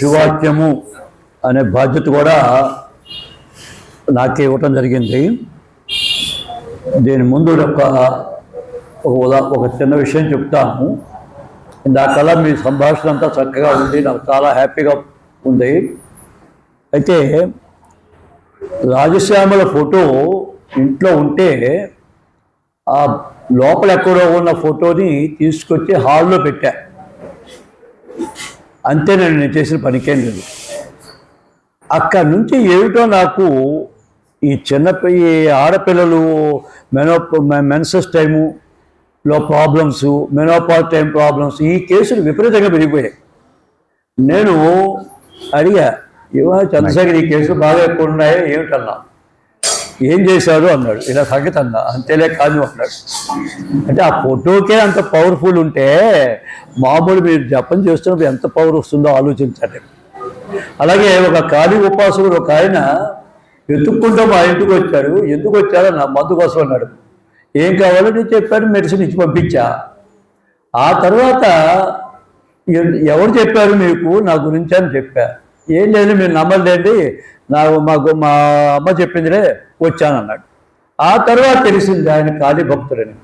శివాక్యము అనే బాధ్యత కూడా నాకే ఇవ్వటం జరిగింది. దీని ముందు ఒక ఒక ఉదా ఒక చిన్న విషయం చెప్తాను. ఇందాకల్లా మీ సంభాషణ అంతా చక్కగా ఉంది. నాకు చాలా హ్యాపీగా ఉంది. అయితే రాజశ్యామల ఫోటో ఇంట్లో ఉంటే ఆ లోపల ఎక్కడో ఉన్న ఫోటోని తీసుకొచ్చి హాల్లో పెట్టా. అంతే నేను చేసిన పనికేం లేదు. అక్కడి నుంచి ఏమిటో నాకు ఈ చిన్న ఈ ఆడపిల్లలు మెనో మెన్సస్ టైము లో ప్రాబ్లమ్స్ మెనోపాల్ టైం ప్రాబ్లమ్స్ ఈ కేసులు విపరీతంగా పెరిగిపోయాయి. నేను అడిగా ఇవా చంద్రశేఖర్ ఈ కేసులు బాగా ఎక్కువ ఉన్నాయి? ఏమిటన్నా ఏం చేశారు అన్నాడు. ఇలా సంగతి అంతేలే కాదు అన్నాడు. అంటే ఆ ఫోటోకే అంత పవర్ఫుల్ ఉంటే మామూలు మీరు జపం చేస్తున్నప్పుడు ఎంత పవర్ వస్తుందో ఆలోచించండి. అలాగే ఒక ఖాళీ ఉపాసకుడు ఒక ఆయన వెతుక్కుంటూ మా ఇంటికి వచ్చాడు. ఎందుకు వచ్చాడో నా మందు కోసం అన్నాడు. ఏం కావాలో నేను చెప్పాను మెడిసిన్ ఇచ్చి పంపించా. ఆ తర్వాత ఎవరు చెప్పారు మీకు? నా గురించి అని చెప్పా. ఏం లేదు మీరు నమ్మలేండి. నాకు మాకు మా అమ్మ చెప్పిందిలే వచ్చానన్నాడు. ఆ తర్వాత తెలిసింది ఆయన కాళీ భక్తుడని.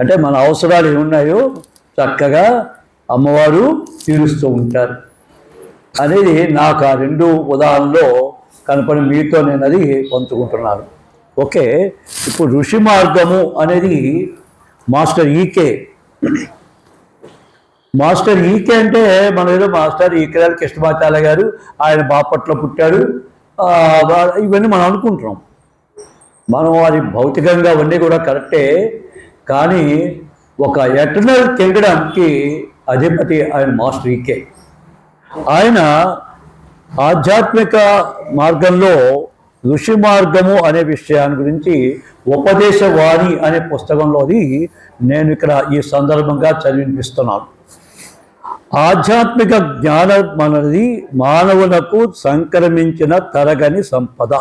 అంటే మన అవసరాలు ఏమున్నాయో చక్కగా అమ్మవారు తీరుస్తూ ఉంటారు. అనేది నాకు ఆ రెండు ఉదాహరణలో కనపడి మీతో నేను అది పంచుకుంటున్నాను. ఓకే ఇప్పుడు ఋషి మార్గము అనేది మాస్టర్ ఈకే. మాస్టర్ ఈకే అంటే మన ఏదో మాస్టర్ ఈకే కృష్ణమాచార్య గారు ఆయన బాపట్ల పుట్టాడు. ఇవన్నీ మనం అనుకుంటున్నాం. మనం అది భౌతికంగా అవన్నీ కూడా కరెక్టే కానీ ఒక ఎటర్నల్ తిరగడానికి అధిపతి ఆయన మాస్టర్ ఈకే. ఆయన ఆధ్యాత్మిక మార్గంలో ఋషి మార్గము అనే విషయాన్ని గురించి ఉపదేశవాణి అనే పుస్తకంలోది నేను ఇక్కడ ఈ సందర్భంగా చదివినిపిస్తున్నాను. ఆధ్యాత్మిక జ్ఞానం అనేది మానవులకు సంక్రమించిన తరగని సంపద.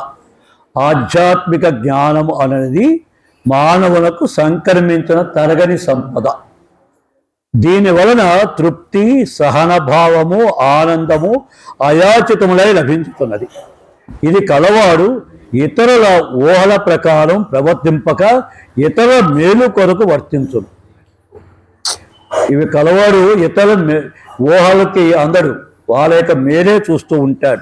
ఆధ్యాత్మిక జ్ఞానము అనేది మానవులకు సంక్రమించిన తరగని సంపద. దీని వలన తృప్తి సహనభావము ఆనందము అయాచితములై లభించుతున్నది. ఇది కలవాడు ఇతరుల ఊహల ప్రకారం ప్రవర్తింపక ఇతర మేలు కొరకు వర్తించును. ఇవి కలవాడు ఇతర ఊహలకి అందడు. వాళ్ళ యొక్క మేలే చూస్తూ ఉంటాడు.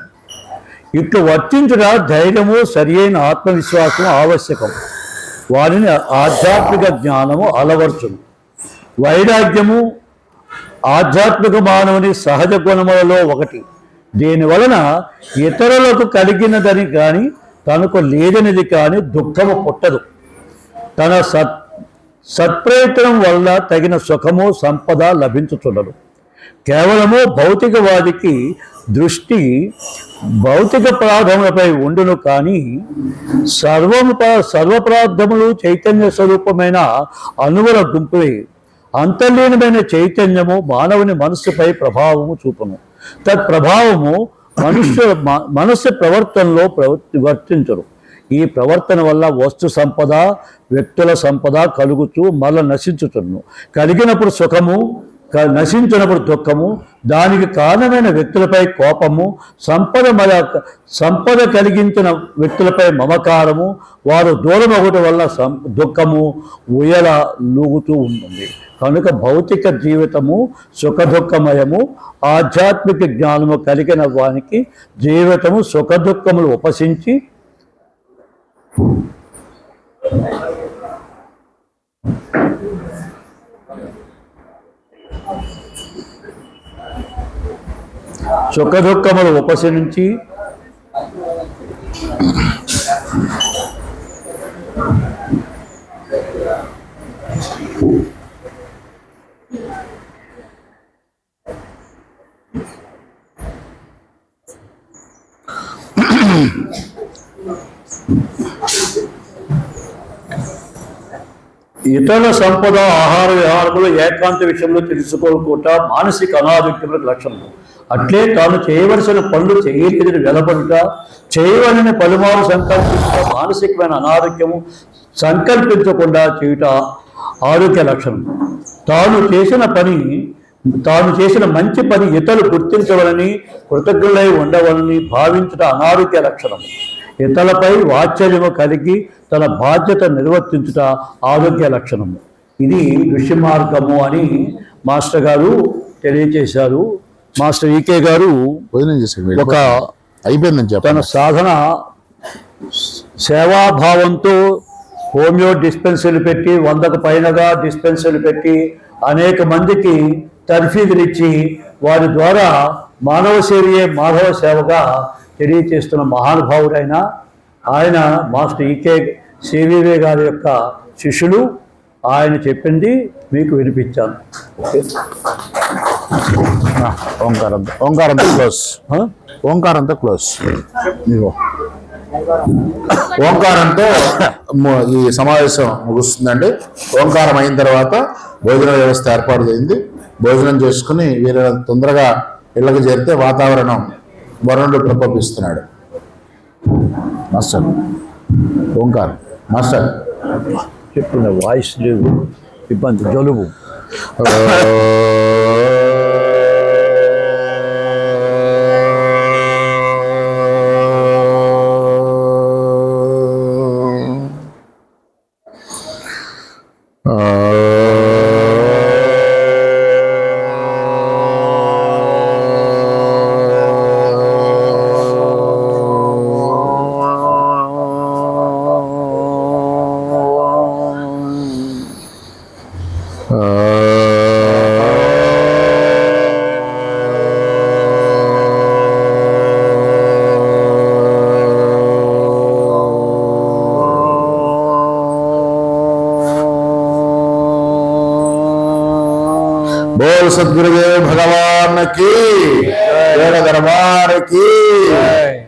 ఇట్లు వర్తించుట ధైర్యము సరి అయిన ఆత్మవిశ్వాసం ఆవశ్యకం. వారిని ఆధ్యాత్మిక జ్ఞానము అలవర్చును. వైరాగ్యము ఆధ్యాత్మిక మానవుని సహజ గుణములలో ఒకటి. దీనివలన ఇతరులకు కలిగినదని కానీ తనకు లేదనిది కానీ దుఃఖము పుట్టదు. తన సత్ సత్ప్రయత్నం వల్ల తగిన సుఖము సంపద లభించుతున్నదు కేవలము భౌతికవాదికి దృష్టి భౌతిక ప్రార్థములపై ఉండును కానీ సర్వము సర్వప్రార్థములు చైతన్య స్వరూపమైన అణువుల గుంపులే అంతర్లీనమైన చైతన్యము మానవుని మనస్సుపై ప్రభావము చూపును. తత్ ప్రభావము మనుష్య మ- మనస్సు ప్రవర్తనలో ప్రవర్తించరు వర్తించరు ఈ ప్రవర్తన వల్ల వస్తు సంపద వ్యక్తుల సంపద కలుగుతూ మరల నశించుతును కలిగినప్పుడు సుఖము క- నశించినప్పుడు దుఃఖము దానికి కారణమైన వ్యక్తులపై కోపము సంపద మర సంపద కలిగించిన వ్యక్తులపై మమకారము వారు దూరం ఒకటి వల్ల సం దుఃఖము ఉయల లూగుతూ ఉంటుంది. కనుక భౌతిక జీవితము సుఖదుఖమయము ఆధ్యాత్మిక జ్ఞానము కలిగిన వానికి జీవితము సుఖదుఖములు ఉపసించి చుక్కదుక్కములు ఉపశమించి ఇతర సంపద ఆహార వ్యవహారములు ఏకాంత విషయంలో తెలుసుకోకుండా మానసిక అనారోగ్యములకు లక్షణము అట్లే తాను చేయవలసిన పనులు చేయలేదని వెలపడుట చేయవలని పలుమారు సంకల్పించుట మానసికమైన అనారోగ్యము సంకల్పించకుండా చేయుట ఆరోగ్య లక్షణం తాను చేసిన పని తాను చేసిన మంచి పని ఇతరులు గుర్తించవలని కృతజ్ఞులై ఉండవలని భావించుట అనారోగ్య లక్షణం ఇతరులపై వాత్సల్యము కలిగి తన బాధ్యత నిర్వర్తించుట ఆరోగ్య లక్షణం ఇది ఋషి మార్గము అని మాస్టర్ గారు తెలియజేశారు. మాస్టర్ ఈకే గారు ఒక అయిపోయిందని చెప్ప తన సాధన సేవాభావంతో హోమియో డిస్పెన్సరీలు పెట్టి వందకు పైనగా డిస్పెన్సరీలు పెట్టి అనేక మందికి తర్ఫీదులు ఇచ్చి వారి ద్వారా మానవ సేవయే మాధవ సేవగా తెలియచేస్తున్న మహానుభావుడైన ఆయన మాస్టర్ ఈకే సివివి గారి యొక్క శిష్యులు. ఆయన చెప్పింది మీకు వినిపించాను. ఓకే ఓంకారంతో ఓంకారంతో క్లోజ్? ఓంకారంతో క్లోజ్. ఓంకారంతో ఈ సమావేశం ముగుస్తుందండి. ఓంకారం అయిన తర్వాత భోజన వ్యవస్థ ఏర్పాటు చేయింది. భోజనం చేసుకుని వీరు తొందరగా ఇళ్ళకి చేరితే వాతావరణం వరుణుడు ప్రకోపిస్తున్నాడు. Master Omkaram master. చెప్తున్న వాయిస్ లేదు ఇబ్బంది జలుబు. बोल सदगुरुदेव भगवान की वेद दरबार की